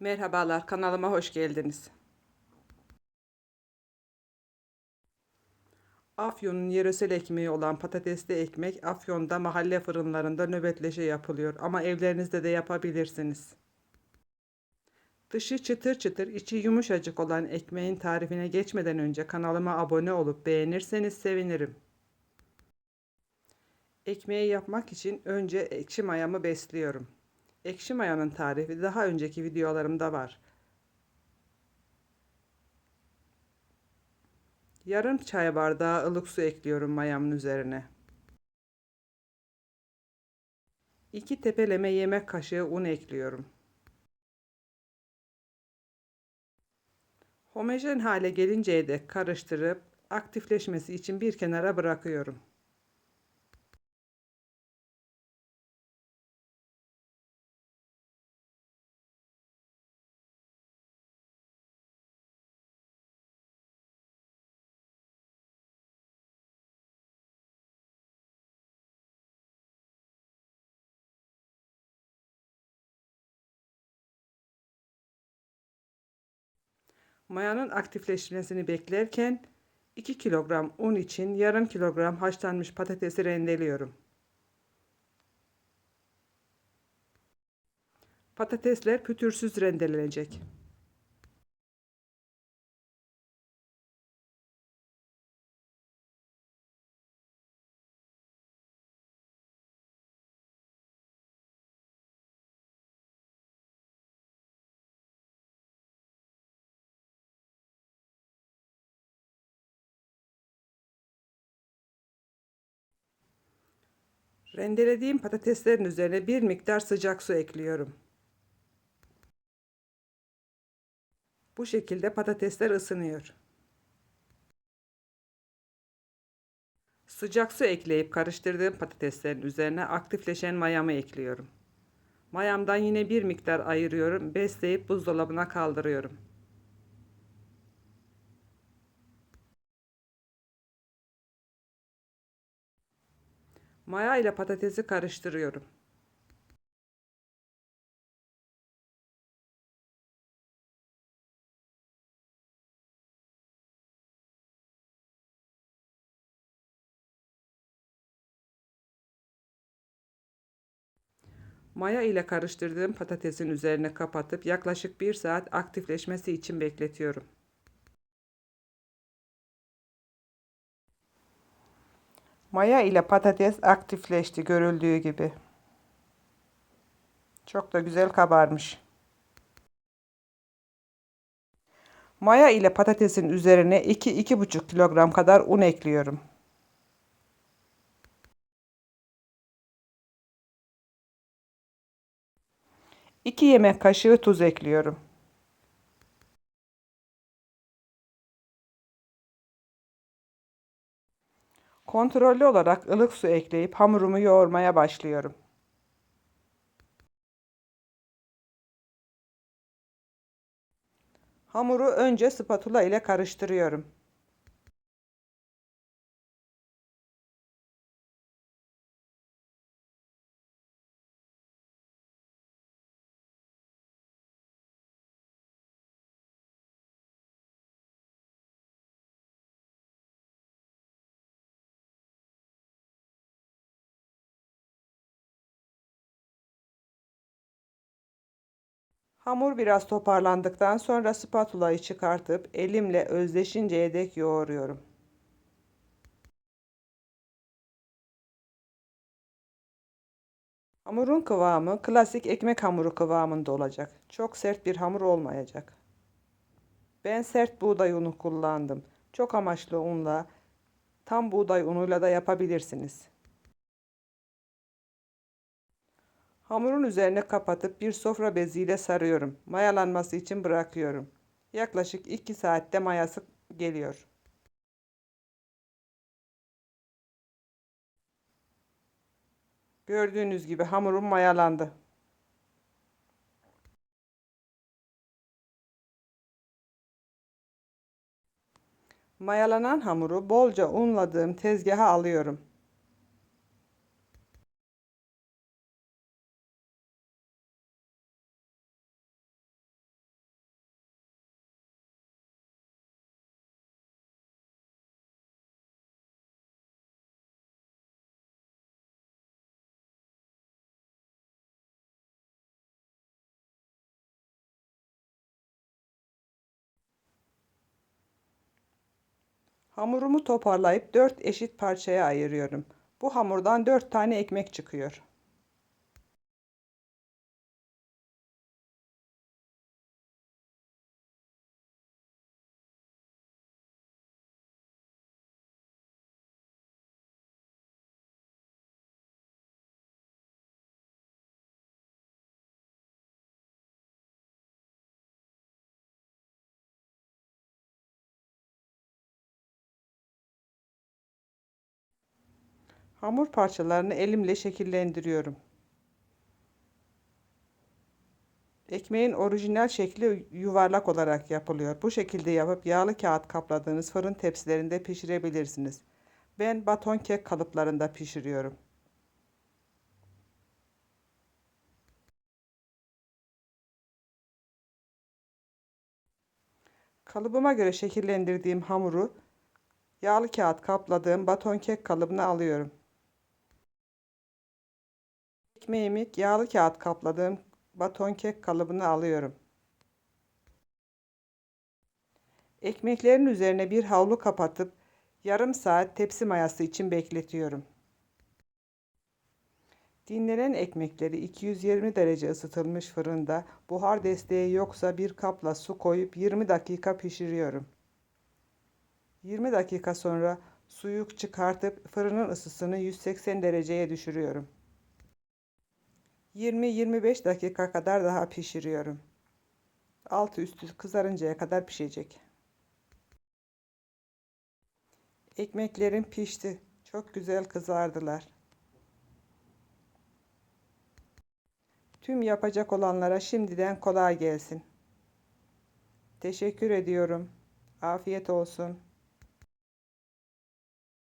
Merhabalar, kanalıma hoş geldiniz. Afyon'un yöresel ekmeği olan patatesli ekmek Afyon'da mahalle fırınlarında nöbetleşe yapılıyor ama evlerinizde de yapabilirsiniz. Dışı çıtır çıtır, içi yumuşacık olan ekmeğin tarifine geçmeden önce kanalıma abone olup beğenirseniz sevinirim. Ekmeği yapmak için önce ekşi mayamı besliyorum. Ekşi mayanın tarifi daha önceki videolarımda var. Yarım çay bardağı ılık su ekliyorum mayamın üzerine. 2 tepeleme yemek kaşığı un ekliyorum. Homojen hale gelinceye dek karıştırıp aktifleşmesi için bir kenara bırakıyorum. Mayanın aktifleşmesini beklerken 2 kilogram un için yarım kilogram haşlanmış patatesi rendeliyorum. Patatesler pütürsüz rendelenecek. Rendelediğim patateslerin üzerine bir miktar sıcak su ekliyorum. Bu şekilde patatesler ısınıyor. Sıcak su ekleyip karıştırdığım patateslerin üzerine aktifleşen mayamı ekliyorum. Mayamdan yine bir miktar ayırıyorum, besleyip buzdolabına kaldırıyorum. Maya ile patatesi karıştırıyorum. Maya ile karıştırdığım patatesin üzerine kapatıp yaklaşık 1 saat aktifleşmesi için bekletiyorum. Maya ile patates aktifleşti görüldüğü gibi. Çok da güzel kabarmış. Maya ile patatesin üzerine 2-2,5 kilogram kadar un ekliyorum. İki yemek kaşığı tuz ekliyorum. Kontrollü olarak ılık su ekleyip hamurumu yoğurmaya başlıyorum. Hamuru önce spatula ile karıştırıyorum. Hamur biraz toparlandıktan sonra spatulayı çıkartıp elimle özleşinceye dek yoğuruyorum. Hamurun kıvamı klasik ekmek hamuru kıvamında olacak. Çok sert bir hamur olmayacak. Ben sert buğday unu kullandım. Çok amaçlı unla, tam buğday unuyla da yapabilirsiniz. Hamurun üzerine kapatıp bir sofra beziyle sarıyorum. Mayalanması için bırakıyorum. Yaklaşık 2 saatte mayası geliyor. Gördüğünüz gibi hamurum mayalandı. Mayalanan hamuru bolca unladığım tezgaha alıyorum. Hamurumu toparlayıp 4 eşit parçaya ayırıyorum. Bu hamurdan 4 tane ekmek çıkıyor. Hamur parçalarını elimle şekillendiriyorum. Ekmeğin orijinal şekli yuvarlak olarak yapılıyor. Bu şekilde yapıp yağlı kağıt kapladığınız fırın tepsilerinde pişirebilirsiniz. Ben baton kek kalıplarında pişiriyorum. Kalıbıma göre şekillendirdiğim hamuru yağlı kağıt kapladığım baton kek kalıbına alıyorum. Ekmeğimi yağlı kağıt kapladığım baton kek kalıbına alıyorum. Ekmeklerin üzerine bir havlu kapatıp yarım saat tepsi mayası için bekletiyorum. Dinlenen ekmekleri 220 derece ısıtılmış fırında buhar desteği yoksa bir kapla su koyup 20 dakika pişiriyorum. 20 dakika sonra suyu çıkartıp fırının ısısını 180 dereceye düşürüyorum. 20-25 dakika kadar daha pişiriyorum. Altı üstü kızarıncaya kadar pişecek. Ekmeklerim pişti. Çok güzel kızardılar. Tüm yapacak olanlara şimdiden kolay gelsin. Teşekkür ediyorum. Afiyet olsun.